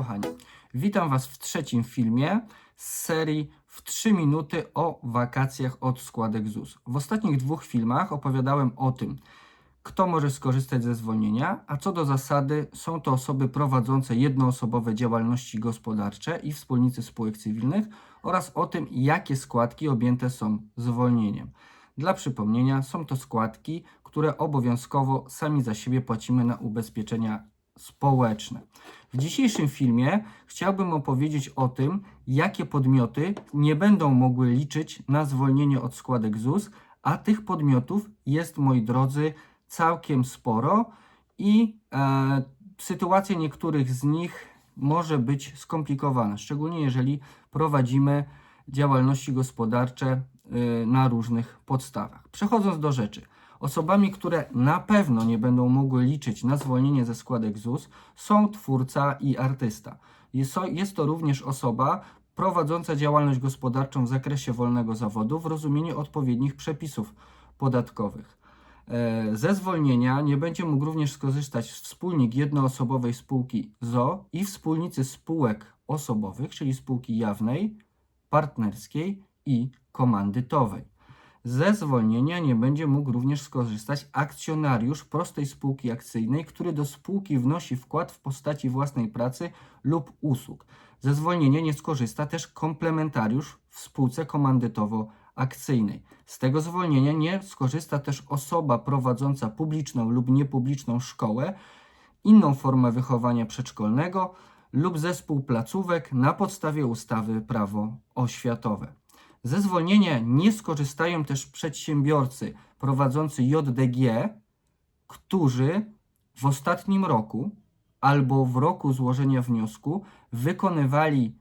kochani. Witam Was w trzecim filmie z serii w 3 minuty o wakacjach od składek ZUS. W ostatnich dwóch filmach opowiadałem o tym, kto może skorzystać ze zwolnienia, a co do zasady są to osoby prowadzące jednoosobowe działalności gospodarcze i wspólnicy spółek cywilnych oraz o tym, jakie składki objęte są zwolnieniem. Dla przypomnienia, są to składki, które obowiązkowo sami za siebie płacimy na ubezpieczenia społeczne. W dzisiejszym filmie chciałbym opowiedzieć o tym, jakie podmioty nie będą mogły liczyć na zwolnienie od składek ZUS, a tych podmiotów jest, moi drodzy, całkiem sporo i e, sytuacja niektórych z nich może być skomplikowana, szczególnie jeżeli prowadzimy działalności gospodarcze y, na różnych podstawach. Przechodząc do rzeczy. Osobami, które na pewno nie będą mogły liczyć na zwolnienie ze składek ZUS są twórca i artysta. Jest to, również osoba prowadząca działalność gospodarczą w zakresie wolnego zawodu w rozumieniu odpowiednich przepisów podatkowych. E, Ze zwolnienia nie będzie mógł również skorzystać wspólnik jednoosobowej spółki ZO i wspólnicy spółek osobowych, czyli spółki jawnej, partnerskiej i komandytowej. Ze zwolnienia nie będzie mógł również skorzystać akcjonariusz prostej spółki akcyjnej, który do spółki wnosi wkład w postaci własnej pracy lub usług. Ze zwolnienia nie skorzysta też komplementariusz w spółce komandytowo-akcyjnej. Z tego zwolnienia nie skorzysta też osoba prowadząca publiczną lub niepubliczną szkołę, inną formę wychowania przedszkolnego lub zespół placówek na podstawie ustawy Prawo oświatowe. Ze zwolnienia nie skorzystają też przedsiębiorcy prowadzący JDG, którzy w ostatnim roku albo w roku złożenia wniosku wykonywali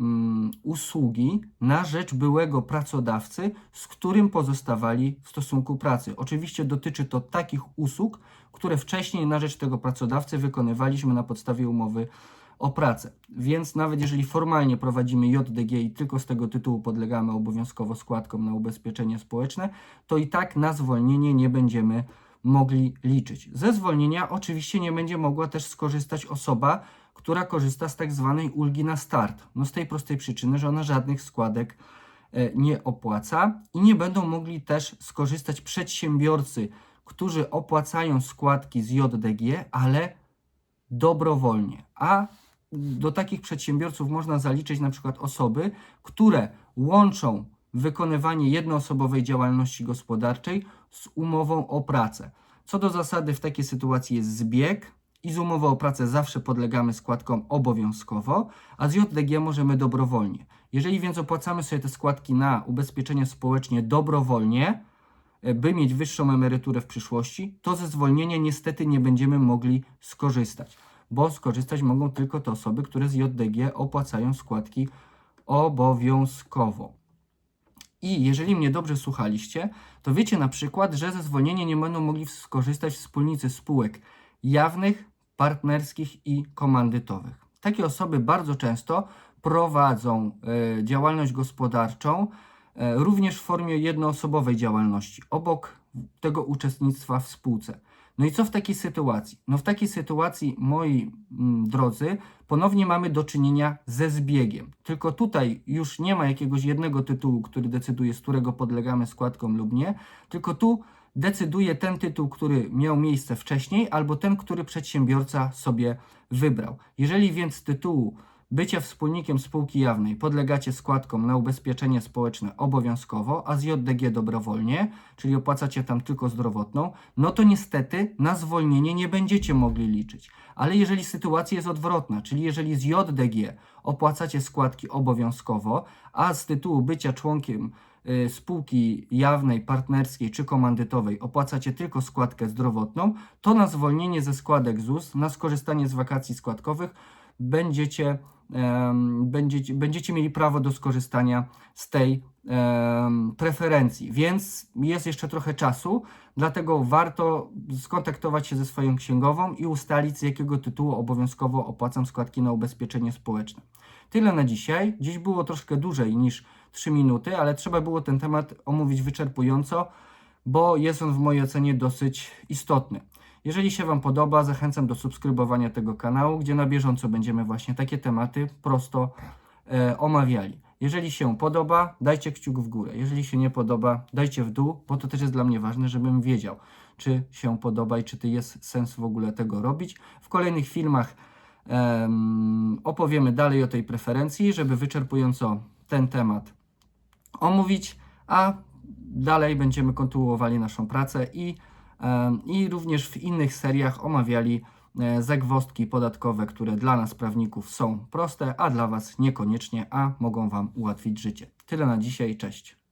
mm, usługi na rzecz byłego pracodawcy, z którym pozostawali w stosunku pracy. Oczywiście dotyczy to takich usług, które wcześniej na rzecz tego pracodawcy wykonywaliśmy na podstawie umowy o pracę. Więc nawet jeżeli formalnie prowadzimy JDG i tylko z tego tytułu podlegamy obowiązkowo składkom na ubezpieczenie społeczne, to i tak na zwolnienie nie będziemy mogli liczyć. Ze zwolnienia oczywiście nie będzie mogła też skorzystać osoba, która korzysta z tak zwanej ulgi na start. No z tej prostej przyczyny, że ona żadnych składek e, nie opłaca i nie będą mogli też skorzystać przedsiębiorcy, którzy opłacają składki z JDG, ale dobrowolnie. A do takich przedsiębiorców można zaliczyć na przykład osoby, które łączą wykonywanie jednoosobowej działalności gospodarczej z umową o pracę. Co do zasady w takiej sytuacji jest zbieg i z umowy o pracę zawsze podlegamy składkom obowiązkowo, a z JDG możemy dobrowolnie. Jeżeli więc opłacamy sobie te składki na ubezpieczenie społeczne dobrowolnie, e, by mieć wyższą emeryturę w przyszłości, to ze zwolnienia niestety nie będziemy mogli skorzystać, bo skorzystać mogą tylko te osoby, które z JDG opłacają składki obowiązkowo. I jeżeli mnie dobrze słuchaliście, to wiecie na przykład, że ze zwolnienia nie będą mogli skorzystać wspólnicy spółek jawnych, partnerskich i komandytowych. Takie osoby bardzo często prowadzą e, działalność gospodarczą e, również w formie jednoosobowej działalności, obok tego uczestnictwa w spółce. No i co w takiej sytuacji? No w takiej sytuacji, moi mm, drodzy, ponownie mamy do czynienia ze zbiegiem. Tylko tutaj już nie ma jakiegoś jednego tytułu, który decyduje, z którego podlegamy składkom lub nie, tylko tu decyduje ten tytuł, który miał miejsce wcześniej, albo ten, który przedsiębiorca sobie wybrał. Jeżeli więc tytułu bycia wspólnikiem spółki jawnej podlegacie składkom na ubezpieczenie społeczne obowiązkowo, a z JDG dobrowolnie, czyli opłacacie tam tylko zdrowotną, no to niestety na zwolnienie nie będziecie mogli liczyć. Ale jeżeli sytuacja jest odwrotna, czyli jeżeli z JDG opłacacie składki obowiązkowo, a z tytułu bycia członkiem y, spółki jawnej, partnerskiej czy komandytowej opłacacie tylko składkę zdrowotną, to na zwolnienie ze składek ZUS, na skorzystanie z wakacji składkowych będziecie, będziecie, będziecie mieli prawo do skorzystania z tej preferencji. Więc jest jeszcze trochę czasu, dlatego warto skontaktować się ze swoją księgową i ustalić z jakiego tytułu obowiązkowo opłacam składki na ubezpieczenie społeczne. Tyle na dzisiaj. Dziś było troszkę dłużej niż 3 minuty, ale trzeba było ten temat omówić wyczerpująco, bo jest on w mojej ocenie dosyć istotny. Jeżeli się Wam podoba, zachęcam do subskrybowania tego kanału, gdzie na bieżąco będziemy właśnie takie tematy prosto e, omawiali. Jeżeli się podoba, dajcie kciuk w górę. Jeżeli się nie podoba, dajcie w dół, bo to też jest dla mnie ważne, żebym wiedział, czy się podoba i czy to jest sens w ogóle tego robić. W kolejnych filmach em, opowiemy dalej o tej preferencji, żeby wyczerpująco ten temat omówić, a dalej będziemy kontynuowali naszą pracę i, i również w innych seriach omawiali e, zagwozdki podatkowe, które dla nas prawników są proste, a dla Was niekoniecznie, a mogą Wam ułatwić życie. Tyle na dzisiaj, cześć.